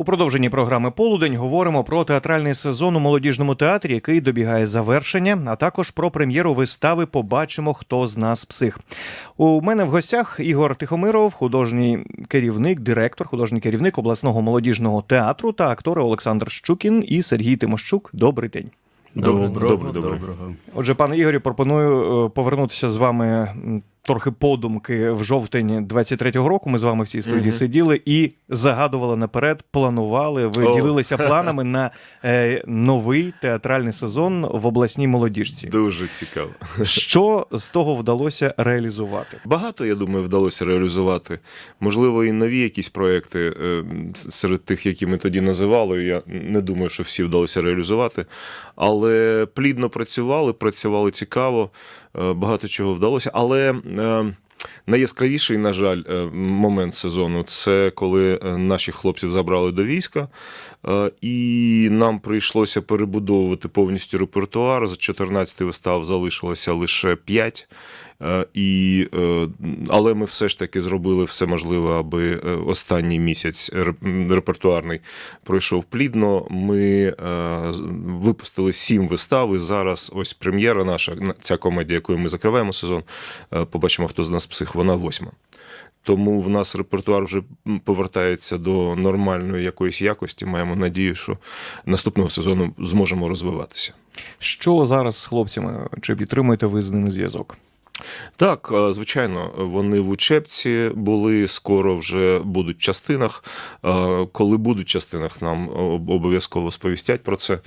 У продовженні програми Полудень говоримо про театральний сезон у молодіжному театрі, який добігає завершення, а також про прем'єру вистави Побачимо, хто з нас псих. У мене в гостях Ігор Тихомиров, художній керівник, директор, художній керівник обласного молодіжного театру та актори Олександр Щукін і Сергій Тимощук. Добрий день. Доброго, добре. доброго. Отже, пане Ігорі, пропоную е, повернутися з вами трохи подумки в жовтень 23-го року. Ми з вами в цій студії сиділи і загадували наперед, планували. Ви О. ділилися планами на е, новий театральний сезон в обласній молодіжці. Дуже цікаво. Що з того вдалося реалізувати? Багато, я думаю, вдалося реалізувати. Можливо, і нові якісь проекти е, серед тих, які ми тоді називали. Я не думаю, що всі вдалося реалізувати. Але плідно працювали, працювали цікаво, багато чого вдалося. Але е, найяскравіший, на жаль, е, момент сезону це коли наші хлопців забрали до війська, е, і нам прийшлося перебудовувати повністю репертуар. З 14 вистав залишилося лише 5. Е, І, е, але ми все ж таки зробили все можливе, аби е, останній місяць репертуарний пройшов плідно. Ми випустили сім вистав. І зараз ось прем'єра наша, на- ця комедія, якою ми закриваємо сезон. Побачимо, хто з нас псих. Вона восьма. Тому в нас репертуар вже повертається до нормальної якоїсь якості. Маємо надію, що наступного сезону зможемо розвиватися. Що зараз з хлопцями? Чи підтримуєте ви з ними зв'язок? Так, е, звичайно, вони в учебці були, скоро вже будуть в частинах. Е, Коли будуть в частинах, нам обов'язково сповістять про це.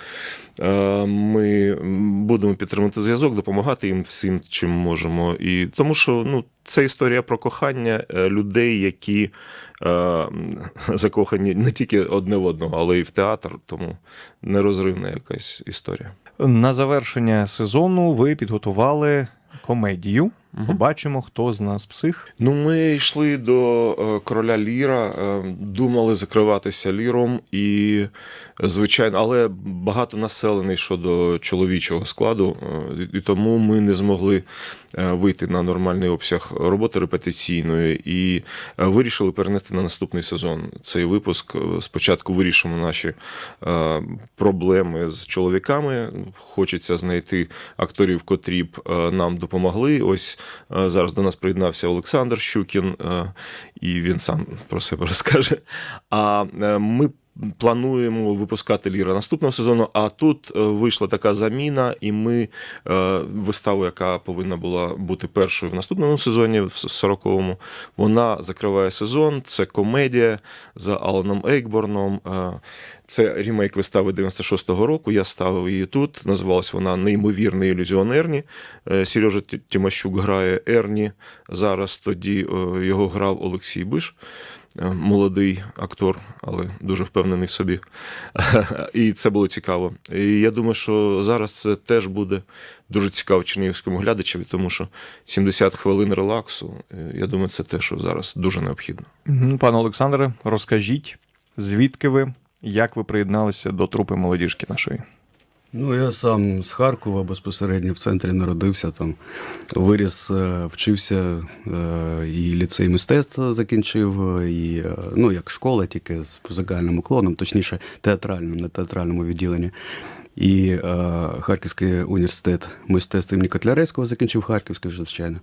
Е, Ми будемо підтримувати зв'язок, допомагати їм всім, чим можемо. І тому що ну, це історія про кохання людей, які закохані не тільки одне в одного, але й в театр. Тому нерозривна якась історія. На завершення сезону ви підготували комедію. Побачимо, хто з нас псих. Ну, ми йшли до е, короля Ліра, е, думали закриватися ліром, і звичайно, але багато населений щодо чоловічого складу, е, і тому ми не змогли е, вийти на нормальний обсяг роботи репетиційної і е, вирішили перенести на наступний сезон цей випуск. Спочатку вирішимо наші проблеми з чоловіками. Хочеться знайти акторів, котрі б нам допомогли. Ось зараз до нас приєднався Олександр Щукін, і він сам про себе розкаже. А ми плануємо випускати Ліра наступного сезону. А тут е, вийшла така заміна, і ми е, виставу, яка повинна була бути першою в наступному сезоні, в 40-му, вона закриває сезон. Це комедія за Аланом Ейкборном. Е, Це ремейк вистави 96-го року. Я ставив її тут. Називалась вона Неймовірний ілюзіон Ерні. Е, Сережа Тімощук грає Ерні. Зараз тоді його грав Олексій Биш. Е, Молодий актор, але дуже впевнений в собі. І це було цікаво. І я думаю, що зараз це теж буде дуже цікаво чернігівському глядачеві, тому що 70 хвилин релаксу. е, Я думаю, це те, що зараз дуже необхідно. Пане Олександре, розкажіть, звідки ви, як ви приєдналися до трупи молодіжки нашої? Ну, я сам з Харкова безпосередньо в центрі народився там, виріс, е, вчився е, і ліцей мистецтва закінчив, е, і ну, як школа, тільки з музикальним уклоном, точніше, театральним, на театральному відділенні. І е, Харківський університет мистецтва імені Котляревського закінчив Харківський, звичайно.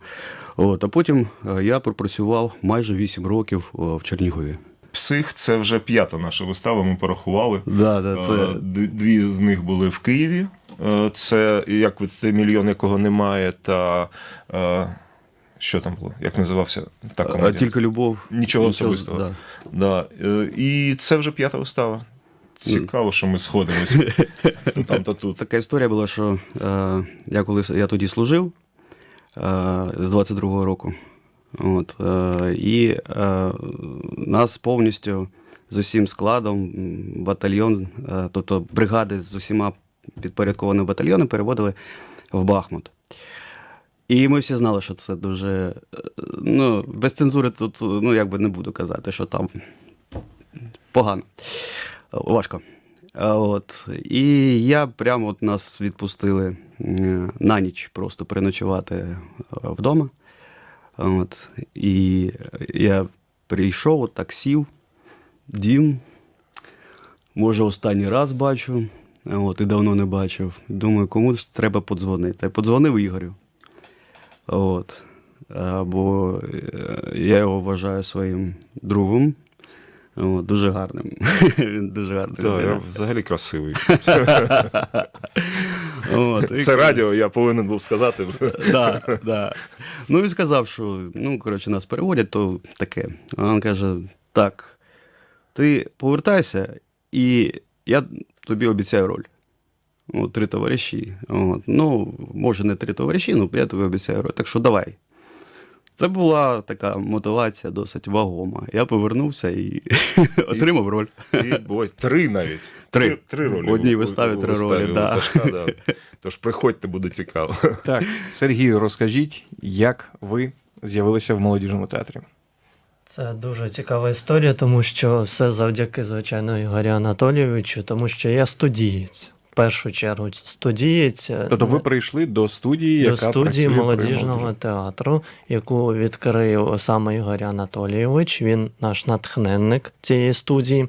От, а потім я пропрацював майже 8 років в Чернігові. Псих це вже п'ята наша вистава. Ми порахували. Да, да, це... Е, Дві з них були в Києві. Е, Це як ви мільйон, якого немає, та е, що там було? Як називався та комедія? тільки любов. Нічого особистого. Да. Да. І це вже п'ята вистава. Цікаво, що ми сходимося. То там, то тут. Така історія була, що е, я коли я тоді служив е, з 22-го року. От, е, і е, нас повністю з усім складом, батальйон, е, тобто бригади з усіма підпорядкованими батальйонами переводили в Бахмут. І ми всі знали, що це дуже. Ну, без цензури тут ну, якби не буду казати, що там погано. Важко. От. І я прямо от нас відпустили на ніч просто переночувати вдома. От. І я прийшов, от так сів, дім, може, останній раз бачу, от, і давно не бачив. Думаю, кому ж треба подзвонити. Я подзвонив Ігорю. От. Бо е, я його вважаю своїм другом. От, дуже гарним. Він дуже гарний. Так, я взагалі красивий. От, і- Це радіо, я повинен був сказати. да, да. Ну він сказав, що ну, коротше, нас переводять, то таке. А він каже: так, ти повертайся, і я тобі обіцяю роль. От, три товариші. От. Ну, може, не три товариші, ну я тобі обіцяю роль. Так що давай. Це була така мотивація досить вагома. Я повернувся і отримав роль. І ось три навіть. Три. три ролі. В одній виставі три виставі ролі, да. Сашка, да. Тож приходьте, буде цікаво. Так, Сергію, розкажіть, як ви з'явилися в молодіжному театрі? Це дуже цікава історія, тому що все завдяки, звичайно, Ігорю Анатолійовичу, тому що я студієць. В першу чергу студієць. е, Тобто ви прийшли до студії, до яка студії працює молодіжного театру, яку відкрив саме Ігор Анатолійович. Він наш натхненник цієї студії.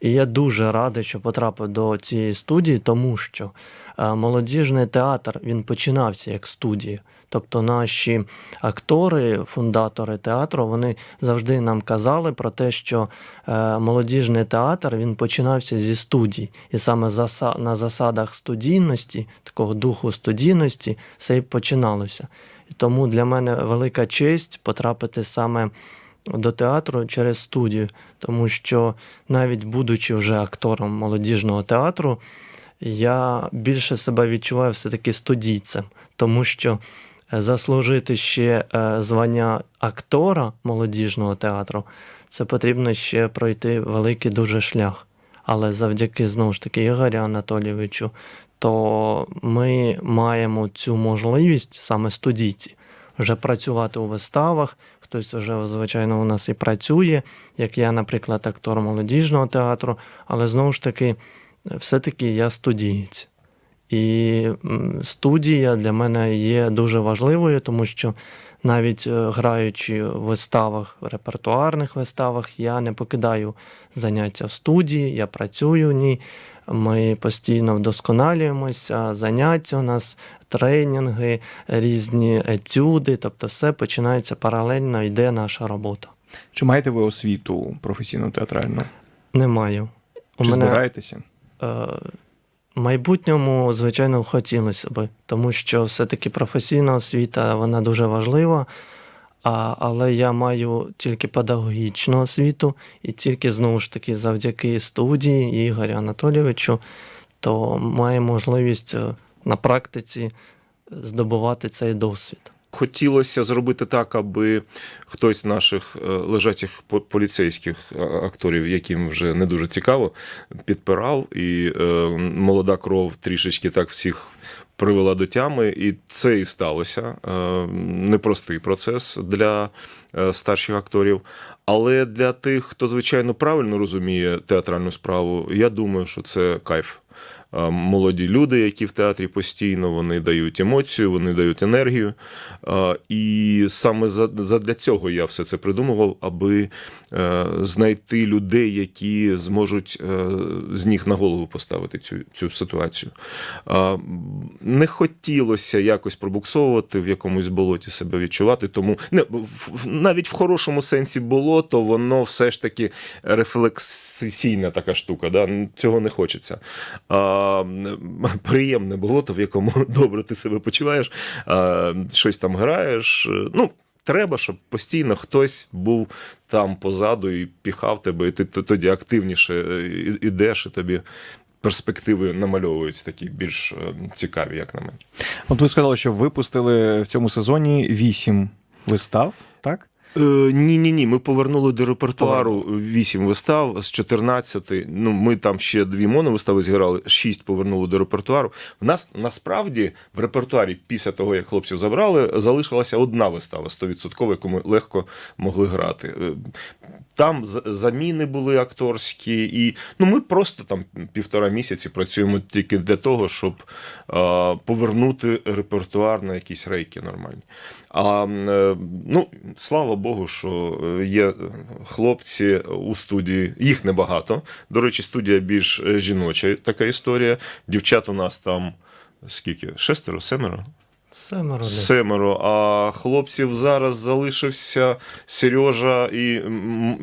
І я дуже радий, що потрапив до цієї студії, тому що е, молодіжний театр він починався як студія. Тобто наші актори, фундатори театру, вони завжди нам казали про те, що е, молодіжний театр він починався зі студій. І саме на засадах студійності, такого духу студійності, все і починалося. І тому для мене велика честь потрапити саме до театру через студію, тому що навіть будучи вже актором молодіжного театру, я більше себе відчуваю все-таки студійцем, тому що е, заслужити ще е, звання актора молодіжного театру, це потрібно ще пройти великий дуже шлях. Але завдяки знову ж таки Ігорю Анатолійовичу, то ми маємо цю можливість саме студійці вже працювати у виставах. Хтось вже, звичайно, у нас і працює, як я, наприклад, актор молодіжного театру, але знову ж таки, все-таки я студієць. І студія для мене є дуже важливою, тому що навіть е, граючи в виставах, репертуарних виставах, я не покидаю заняття в студії, я працюю в ній. Ми постійно вдосконалюємося, заняття у нас, тренінги, різні етюди, тобто все починається паралельно, йде наша робота. Чи маєте ви освіту професійну театральну? Не маю. У Чи мене збираєтеся? е, в майбутньому, звичайно, хотілося би, тому що все-таки професійна освіта вона дуже важлива. А, але я маю тільки педагогічну освіту, і тільки знову ж таки завдяки студії Ігорю Анатолійовичу, то маю можливість е, на практиці здобувати цей досвід. Хотілося зробити так, аби хтось з наших е, лежачих поліцейських е, акторів, яким вже не дуже цікаво, підпирав, і е, молода кров трішечки так всіх привела до тями, і це і сталося. Непростий процес для старших акторів. Але для тих, хто звичайно правильно розуміє театральну справу, я думаю, що це кайф. Е, Молоді люди, які в театрі постійно, вони дають емоцію, вони дають енергію. Е, І саме задля цього я все це придумував, аби е, знайти людей, які зможуть з ніг на голову поставити цю, цю ситуацію. Не хотілося якось пробуксовувати, в якомусь болоті себе відчувати, тому не, навіть в хорошому сенсі болото, воно все ж таки рефлексійна така штука. Да? Цього не хочеться. М, приємне болото, в якому добре ти себе почуваєш, а, щось там граєш. Ну, треба, щоб постійно хтось був там позаду і піхав тебе, і ти тоді активніше е, і- ідеш, і тобі перспективи намальовуються такі більш е, цікаві, як на мене. От ви сказали, що випустили в цьому сезоні вісім вистав, так? Е, ні, ні, ні. Ми повернули до репертуару вісім вистав з 14. Ну, ми там ще дві моновистави зіграли, шість повернули до репертуару. В нас насправді в репертуарі, після того, як хлопців забрали, залишилася одна вистава 100%, яку ми легко могли грати. Е, Там заміни були акторські, і ну, ми просто там півтора місяці працюємо тільки для того, щоб а, повернути репертуар на якісь рейки нормальні. А е, ну, слава Богу, що е, є хлопці у студії. Їх небагато. До речі, студія більш е, жіноча така історія. Дівчат у нас там скільки? Шестеро, семеро? Семеро. Семеро. А хлопців зараз залишився Сережа, і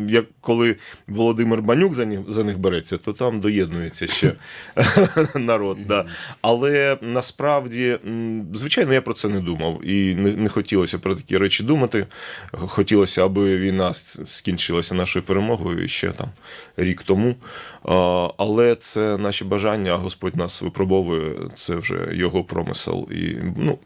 як коли Володимир Банюк за них, за них береться, то там доєднується ще народ. Да. Але насправді, звичайно, я про це не думав. І не, не хотілося про такі речі думати. Хотілося, аби війна скінчилася нашою перемогою ще там рік тому. А, Але це наші бажання, а Господь нас випробовує, це вже його промисел. І ну,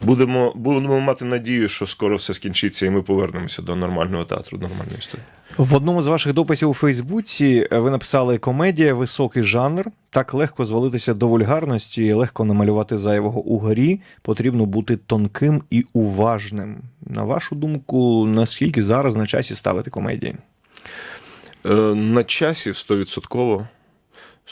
будемо, будемо мати надію, що скоро все скінчиться, і ми повернемося до нормального театру, до нормальної історії. В одному з ваших дописів у Фейсбуці ви написали комедія, високий жанр. Так легко звалитися до вульгарності, легко намалювати зайвого у грі. Потрібно бути тонким і уважним. На вашу думку, наскільки зараз на часі ставити комедії? Е, На часі 100%.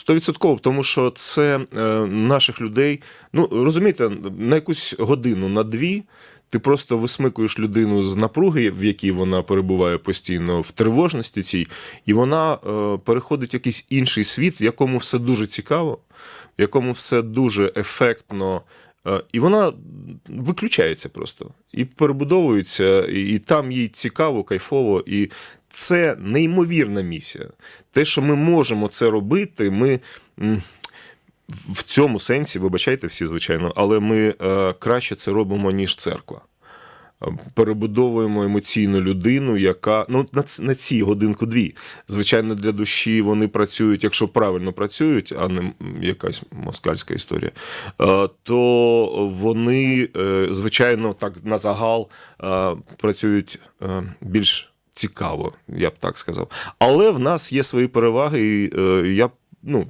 100%, тому що це е, наших людей. Ну, розумієте, на якусь годину, на дві. Ти просто висмикуєш людину з напруги, в якій вона перебуває постійно в тривожності цій, і вона е, переходить в якийсь інший світ, в якому все дуже цікаво, в якому все дуже ефектно. Е, І вона виключається просто і перебудовується, і, і там їй цікаво, кайфово. І це неймовірна місія. Те, що ми можемо це робити, ми. В цьому сенсі, вибачайте всі, звичайно, але ми е, краще це робимо, ніж церква. Перебудовуємо емоційну людину, яка ну на, на ці годинку-дві. Звичайно, для душі вони працюють, якщо правильно працюють, а не якась москальська історія, е, то вони, е, звичайно, так на загал працюють більш цікаво, я б так сказав. Але в нас є свої переваги, і е, я ну.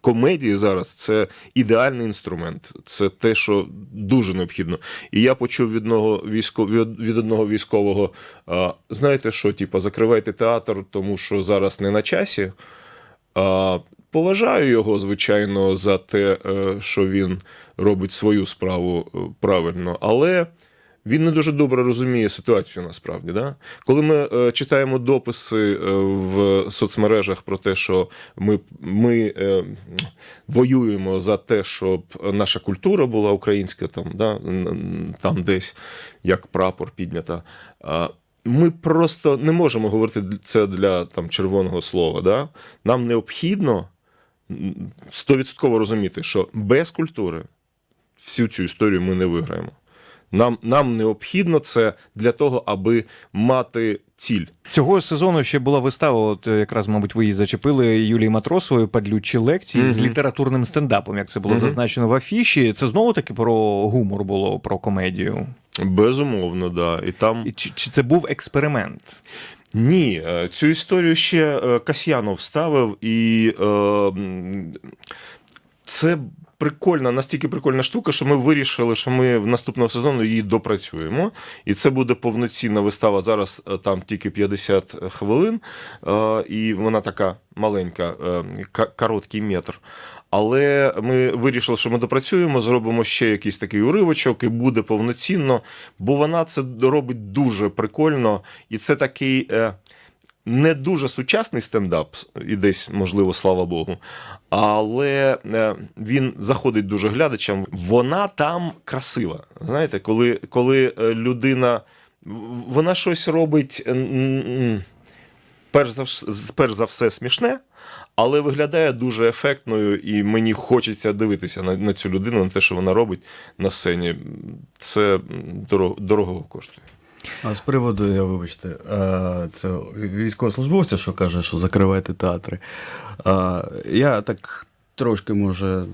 Комедії зараз це ідеальний інструмент, це те, що дуже необхідно. І я почув від одного військо, від, одного військового: а, знаєте що, типа, закривайте театр, тому що зараз не на часі. А, поважаю його, звичайно, за те, е, що він робить свою справу е, правильно, але він не дуже добре розуміє ситуацію насправді. Да? Коли ми е, читаємо дописи е, в соцмережах про те, що ми, ми е, воюємо за те, щоб наша культура була українська, там, да? там десь як прапор піднята. а, Ми просто не можемо говорити це для там, червоного слова. Да? Нам необхідно стовідсотково розуміти, що без культури всю цю історію ми не виграємо. Нам, нам необхідно це для того, аби мати ціль. Цього сезону ще була вистава. От е, якраз, мабуть, ви її зачепили Юлії Матросової падлючі лекції з літературним стендапом, як це було Мгм. зазначено в афіші. Це знову таки про гумор було, про комедію. Безумовно, да. І там І Чи, чи це був експеримент? Ні, е, цю історію ще е, Касьянов вставив, і е, це прикольна, настільки прикольна штука, що ми вирішили, що ми в наступного сезону її допрацюємо. І це буде повноцінна вистава. Зараз е, там тільки 50 хвилин, е, і вона така маленька, е, короткий метр. Але ми вирішили, що ми допрацюємо, зробимо ще якийсь такий уривочок, і буде повноцінно, бо вона це робить дуже прикольно, і це такий. Не дуже сучасний стендап, і десь, можливо, слава Богу. Але е, він заходить дуже глядачам. Вона там красива. Знаєте, коли, коли е, людина вона щось робить. Перш за, перш за все смішне, але виглядає дуже ефектною, і мені хочеться дивитися на, на цю людину, на те, що вона робить на сцені. Це дорого, дорого коштує. А з приводу, я вибачте, це військовослужбовця, що каже, що закривайте театри. Я так трошки, може,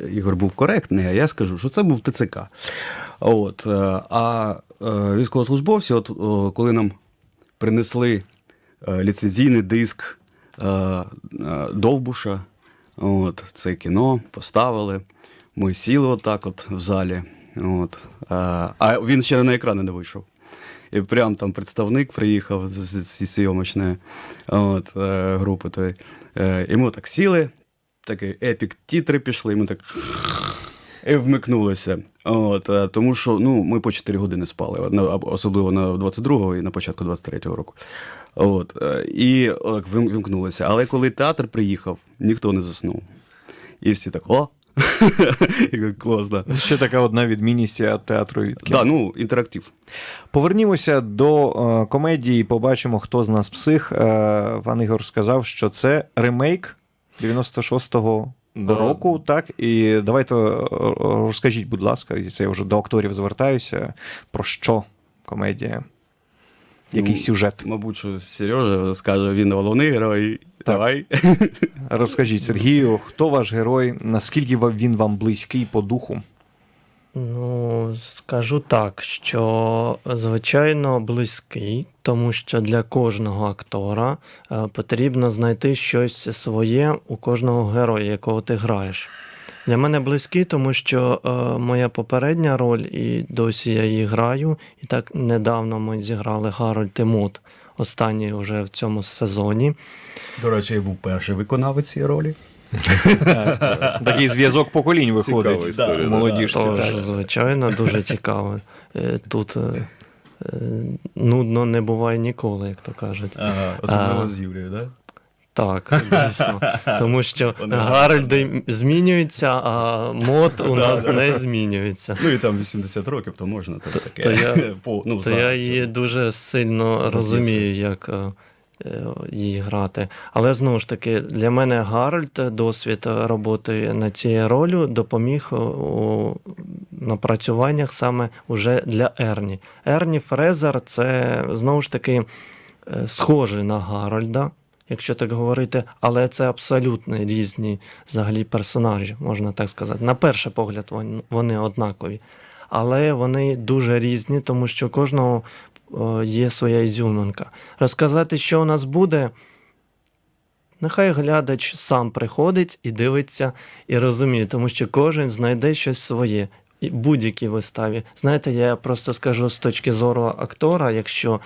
е, Ігор був коректний, а я скажу, що це був ТЦК. От, е, а е, військовослужбовці, от коли нам принесли ліцензійний диск Довбуша, от, це кіно поставили. Ми сіли отак от в залі. От, а він ще на екрани не вийшов. І прям там представник приїхав зі зйомочної от, е, групи. Той. Е, і ми так сіли, такий епік тітри пішли, і ми так. і вмикнулося. От, е, тому що ну, ми по 4 години спали, особливо на 22-го і на початку 23-го року. От, е, і е, вим- вимкнулося. Але коли театр приїхав, ніхто не заснув. І всі так, о! Як Класно. Ще така одна відмінність театру від кіно. Да, ну, інтерактив. Повернімося до е, комедії. Побачимо, хто з нас псих. Е, пан Ігор сказав, що це ремейк 96-го Да. року. Так, і давайте е, розкажіть, будь ласка, і це я вже до акторів звертаюся. Про що комедія? Який Ну, сюжет? Мабуть, що Сережа скаже, він головний герой. Давай. Розкажіть, Сергію, хто ваш герой? Наскільки він вам близький по духу? Ну, скажу так, що звичайно близький, тому що для кожного актора е, потрібно знайти щось своє у кожного героя, якого ти граєш. Для мене близький, тому що е, моя попередня роль, і досі я її граю, і так недавно ми зіграли Гарольд і Мот, останній вже в цьому сезоні. До речі, я був перший виконавець цієї ролі. Такий зв'язок поколінь виходить молодіжці. Звичайно, дуже цікаво. Е, Тут е, е, нудно не буває ніколи, як то кажуть. Ага, особливо з Юлією, так? Так, дійсно. Тому що Вони Гарольди змінюються, а мод у нас не змінюється. Ну і там 80 років, то можна то таке. то я- По, ну, То я її дуже сильно розумію, як е, е, її грати. Але знову ж таки, для мене Гарольд досвід роботи над цією ролью допоміг у напрацюваннях саме уже для Ерні. Ерні Фрезер це знову ж таки е, схожий на Гарольда. Якщо так говорити, але це абсолютно різні взагалі персонажі, можна так сказати. На перший погляд вони- однакові, але вони дуже різні, тому що кожного е, є своя ізюминка. Розказати, що у нас буде, нехай глядач сам приходить і дивиться і розуміє, тому що кожен знайде щось своє. Будь-якій виставі. Знаєте, я просто скажу з точки зору актора, якщо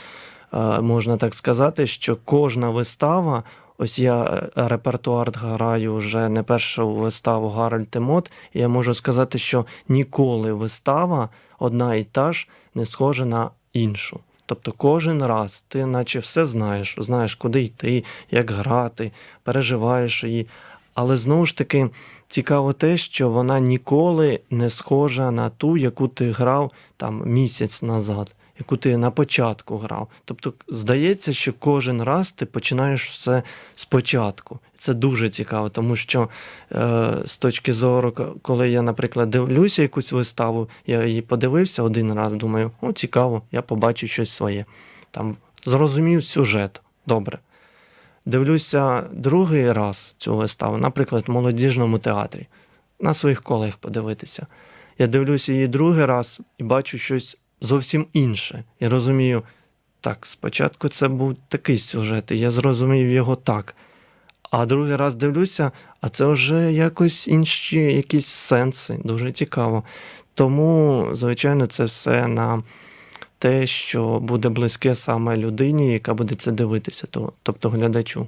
можна так сказати, що кожна вистава, ось я е, репертуар граю вже не першу виставу Гарольд і Мот, і я можу сказати, що ніколи вистава одна і та ж не схожа на іншу. Тобто кожен раз ти наче все знаєш, знаєш, куди йти, як грати, переживаєш її. Але знову ж таки цікаво те, що вона ніколи не схожа на ту, яку ти грав там місяць назад, яку ти на початку грав. Тобто, здається, що кожен раз ти починаєш все спочатку. Це дуже цікаво, тому що е, з точки зору, коли я, наприклад, дивлюся якусь виставу, я її подивився один раз, думаю, о, цікаво, я побачу щось своє. Там зрозумів сюжет. Добре. Дивлюся другий раз цю виставу, наприклад, в молодіжному театрі, на своїх колег подивитися. Я дивлюся її другий раз і бачу щось зовсім інше. І розумію, так, спочатку це був такий сюжет, і я зрозумів його так. А другий раз дивлюся, а це вже якось інші якісь сенси, дуже цікаво. Тому, звичайно, це все на те, що буде близьке саме людині, яка буде це дивитися, тобто глядачу.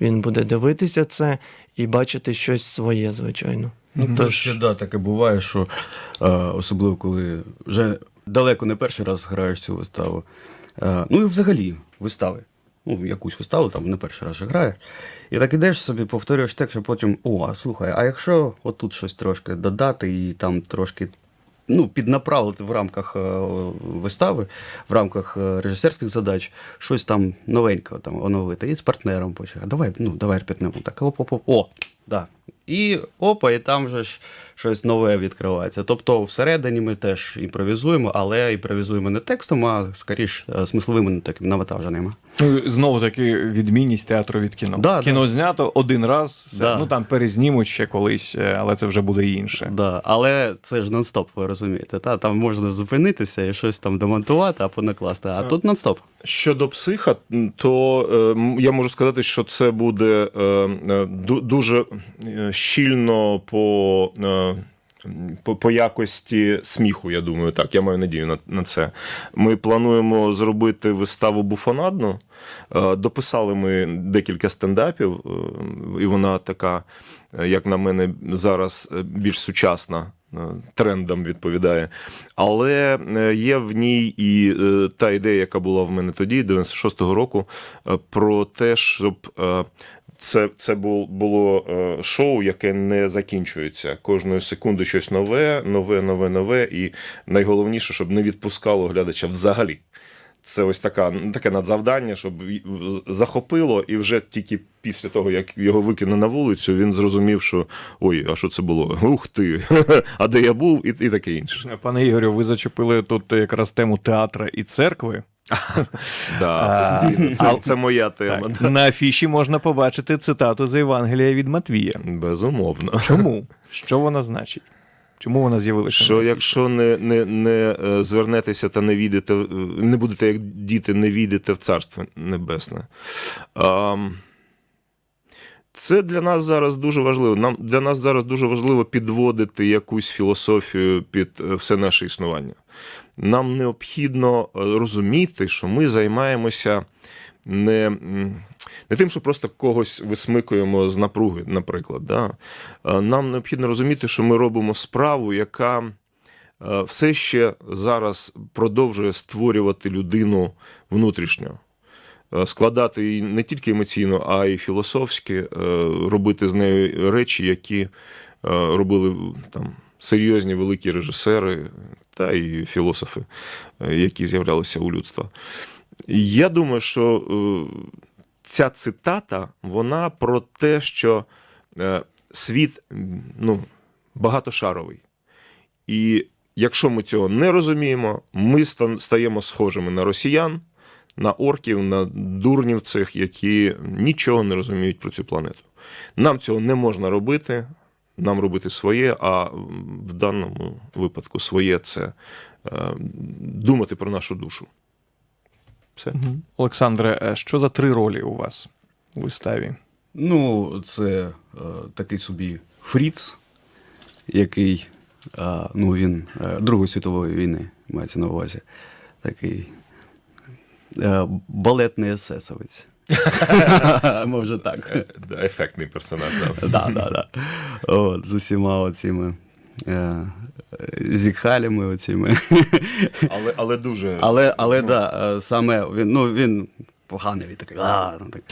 Він буде дивитися це і бачити щось своє, звичайно. Ну, Тож- Тож, ще, да, таке буває, що е, особливо коли вже далеко не перший раз граєш цю виставу. Е, ну і взагалі вистави. Ну, якусь виставу там не перший раз граєш. І так ідеш собі, повторюєш текст, що потім, о, а слухай, а якщо отут щось трошки додати і там трошки ну, піднаправити в рамках е, вистави, в рамках е, режисерських задач, щось там новенького там оновити. І з партнером почав. Давай, ну, давай піднемо. Так, оп, оп, оп, о, да. І опа, і там же ж щось нове відкривається. Тобто, всередині ми теж імпровізуємо, але імпровізуємо не текстом, а скоріш е, смисловими такими навантаженнями. Ну, знову таки відмінність театру від кіно. Да, кіно знято один раз, все. Да. ну там перезнімуть ще колись, е, але це вже буде інше. Да. Але це ж нон-стоп, ви розумієте. Та? Там можна зупинитися і щось там демонтувати, а понакласти. А тут нон-стоп. Щодо психа, то е, я можу сказати, що це буде е, е, дуже е, щільно по. е, По, по якості сміху, я думаю, так. Я маю надію на, на це. Ми плануємо зробити виставу буфонадну. Е, Дописали ми декілька стендапів, е, і вона така, е, як на мене, зараз е, більш сучасна е, трендам відповідає. Але е, є в ній і е, та ідея, яка була в мене тоді, 96-го року, е, про те, щоб. Це, це бу- було е, шоу, яке не закінчується. Кожної секунди щось нове, нове, нове, нове. І найголовніше, щоб не відпускало глядача взагалі. Це ось така, таке надзавдання, щоб захопило, і вже тільки після того, як його викине на вулицю, він зрозумів, що ой, а що це було? Ух ти, а де я був, і, і таке інше. Пане Ігорю, ви зачепили тут якраз тему театра і церкви. Да, постійно. Це, це моя тема. Так, на афіші можна побачити цитату з Євангелія від Матвія. Безумовно. Чому? Що вона значить? Чому вона з'явилася? Що якщо не, не, не е, звернетеся та не відете, не будете як діти, не війдете в Царство Небесне. Ам, Це для нас зараз дуже важливо. Нам для нас зараз дуже важливо підводити якусь філософію під е, все наше існування. Нам необхідно е, розуміти, що ми займаємося не, не тим, що просто когось висмикуємо з напруги, наприклад. Да? Е, Нам необхідно розуміти, що ми робимо справу, яка все ще зараз продовжує створювати людину внутрішньо. Е, Складати її не тільки емоційно, а й філософськи, е, робити з нею речі, які е, робили там серйозні великі режисери та і філософи, які з'являлися у людства. Я думаю, що ця цитата вона про те, що світ ну, багатошаровий. І якщо ми цього не розуміємо, ми стаємо схожими на росіян, на орків, на дурнів цих, які нічого не розуміють про цю планету. Нам цього не можна робити, нам робити своє, а в даному випадку своє це е, думати про нашу душу. Все. Олександре, е, що за три ролі у вас у виставі? Ну, це е, такий собі Фріц, який, е, ну, він е, Другої світової війни мається на увазі. Такий балетний есесовець. Може так. Ефектний персонаж. Да. Да, да, да. От, з усіма оціми е, зікхалями оціми. Але, але дуже. Але, але да, е, саме він, ну, він поганий, він такий, а, ну, так,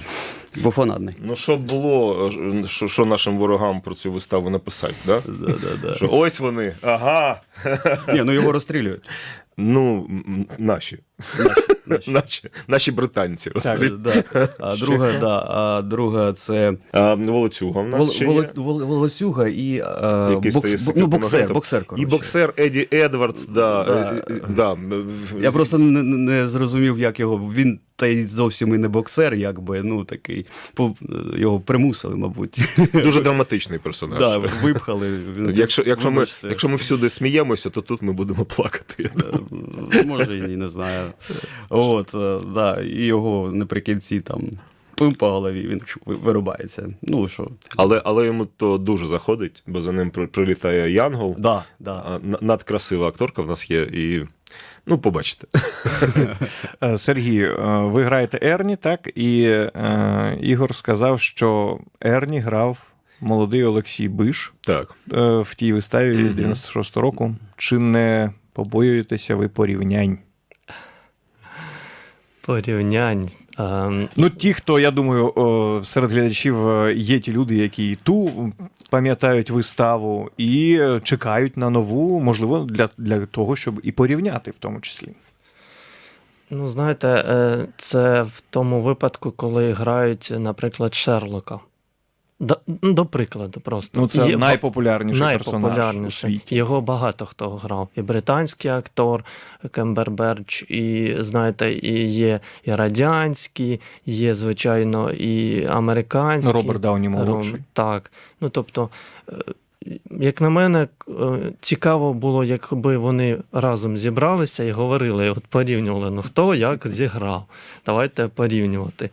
буфонадний. Ну, що було, е, що, що нашим ворогам про цю виставу написати, да? Да, да, да. Що ось вони, ага. Ні, ну його розстрілюють. Ну, наші. Наші. Наші, наші британці. Так, Да. А друга, да, а друга це А, Волоцюга в нас Вол, ще Вол, є. Вол- Волоцюга і а, Який бокс, стає ну, боксер, боксер, І боксер Еді Едвардс, да. Да. е, е, да. Я просто не, не зрозумів, як його. Він та й зовсім і не боксер, якби, ну такий. по- Його примусили, мабуть. Дуже драматичний персонаж. Да, випхали. Якщо, якщо, ми, якщо ми всюди сміємося, то тут ми будемо плакати. Е, Може, і не знаю. От, е, да, і його наприкінці там пим по голові, він вирубається. Ну що, Але, але йому то дуже заходить, бо за ним прилітає Янгол. да, да. Надкрасива акторка в нас є, і ну, побачите. Е, Сергій, е, ви граєте Ерні, так? І е, Ігор сказав, що Ерні грав молодий Олексій Биш Так. е, в тій виставі Мгм. 96-го року. Чи не побоюєтеся ви порівнянь? Порівнянь. Ем, Ну, ті, хто, я думаю, серед глядачів е, є ті люди, які і ту пам'ятають виставу і е, чекають на нову, можливо, для, для того, щоб і порівняти в тому числі. Ну, знаєте, е, це в тому випадку, коли грають, наприклад, Шерлока. До, ну, до прикладу, просто. Ну, це Є ба- найпопулярніший персонаж у світі. Його багато хто грав. І британський актор Кемберберч, і, знаєте, і є і радянський, є, звичайно, і американський. Роберт Дауні молодший. Так. Ну, тобто, е, як на мене, е, цікаво було, якби вони разом зібралися і говорили, от порівнювали, ну хто як зіграв. Давайте порівнювати.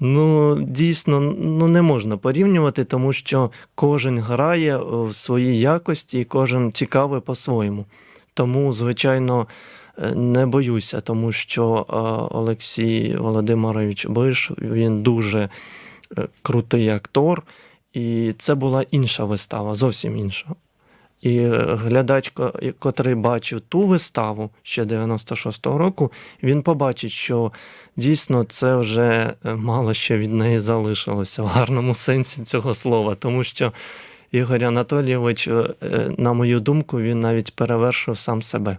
Ну, дійсно, ну не можна порівнювати, тому що кожен грає в своїй якості і кожен цікавий по-своєму. Тому, звичайно, е, не боюся, тому що е, Олексій Володимирович Биш, він дуже е, крутий актор, і це була інша вистава, зовсім інша. І глядач, котрий бачив ту виставу ще 96-го року, він побачить, що дійсно це вже е, мало що від неї залишилося в гарному сенсі цього слова, тому що Ігор Анатолійович, е, на мою думку, він навіть перевершив сам себе.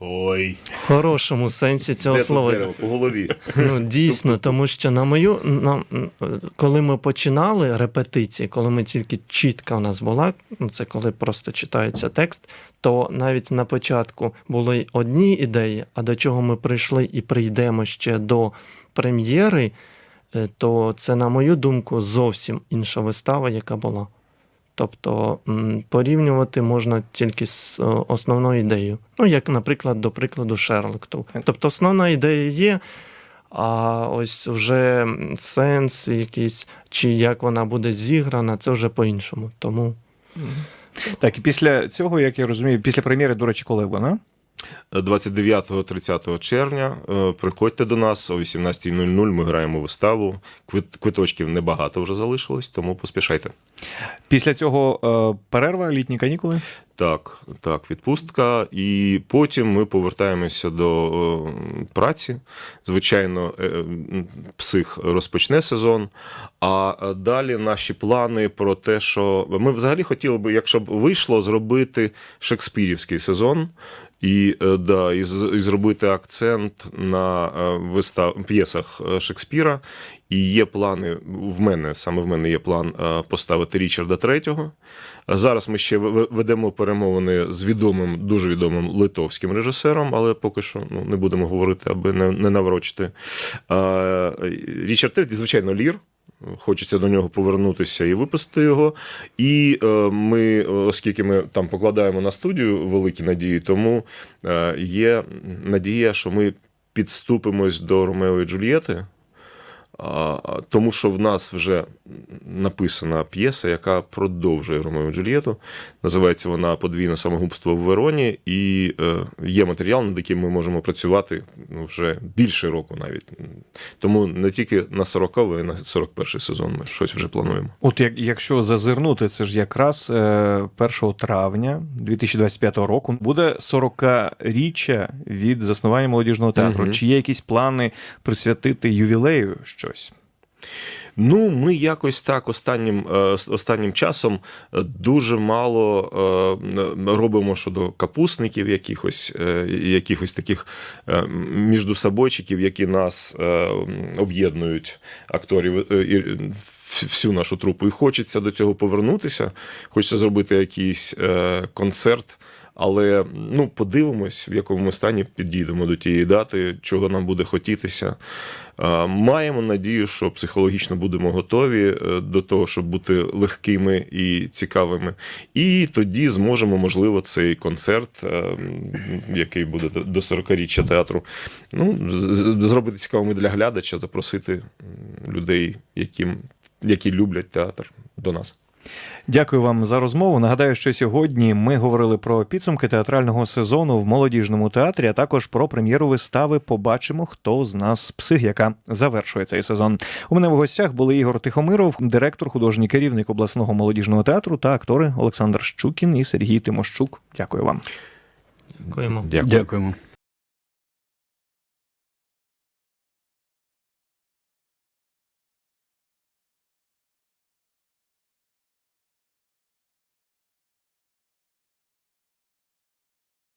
Ой, В хорошому сенсі цього слова. по голові. Ну, дійсно, тому що на мою на, коли ми починали репетиції, коли ми тільки чітка у нас була, ну це коли просто читається текст, то навіть на початку були одні ідеї, а до чого ми прийшли і прийдемо ще до прем'єри, е, то це, на мою думку, зовсім інша вистава, яка була. Тобто порівнювати можна тільки з е, основною ідеєю. Ну, як, наприклад, до прикладу, Шерлок. Тобто основна ідея є, а ось вже сенс якийсь, чи як вона буде зіграна, це вже по-іншому. Тому Так, і після цього, як я розумію, після прем'єри, до речі, коли вона? 29-30 червня е, приходьте до нас о 18.00. Ми граємо виставу. Квит- Квиточків небагато вже залишилось, тому поспішайте. Після цього е, перерва, літні канікули. Так, так, відпустка. І потім ми повертаємося до е, праці. Звичайно, е, псих розпочне сезон. А е, далі наші плани про те, що ми взагалі хотіли би, якщо б вийшло, зробити шекспірівський сезон. І, е, да, і, зробити акцент на е, вистав, п'єсах е, Шекспіра. І є плани в мене, саме в мене є план поставити Річарда Третього. Зараз ми ще ведемо перемовини з відомим, дуже відомим литовським режисером, але поки що ну, не будемо говорити, аби не, не наврочити. Річард Третій, звичайно, лір. Хочеться до нього повернутися і випустити його. І е, ми, оскільки ми там покладаємо на студію великі надії, тому е, є надія, що ми підступимось до Ромео і Джульєти. Тому що в нас вже написана п'єса, яка продовжує Ромео і Джульєту. Називається вона Подвійне самогубство в Вероні, і е, є матеріал, над яким ми можемо працювати ну, вже більше року навіть. Тому не тільки на 40 а й на 41 сезон ми щось вже плануємо. От як, якщо зазирнути, це ж якраз е, 1 травня 2025 року буде 40-річчя від заснування молодіжного театру. Мгм. Чи є якісь плани присвятити ювілею щось? Ну, ми якось так останнім, е, останнім часом е, дуже мало е, робимо щодо капусників, якихось, якихось таких міждусобойчиків, які нас об'єднують акторів. Всю нашу трупу, і хочеться до цього повернутися. Хочеться зробити якийсь концерт, але ну подивимось, в якому стані підійдемо до тієї дати, чого нам буде хотітися. Е, Маємо надію, що психологічно будемо готові е, до того, щоб бути легкими і цікавими. І тоді зможемо, можливо, цей концерт, е, який буде до- до 40-річчя театру, ну, зробити цікавими для глядача, запросити людей, яким, які люблять театр до нас. Дякую вам за розмову. Нагадаю, що сьогодні ми говорили про підсумки театрального сезону в молодіжному театрі, а також про прем'єру вистави Побачимо, хто з нас псих, яка завершує цей сезон. У мене в гостях були Ігор Тихомиров, директор, художній керівник обласного молодіжного театру та актори Олександр Щукін і Сергій Тимощук. Дякую вам. дякуємо. Дякуємо.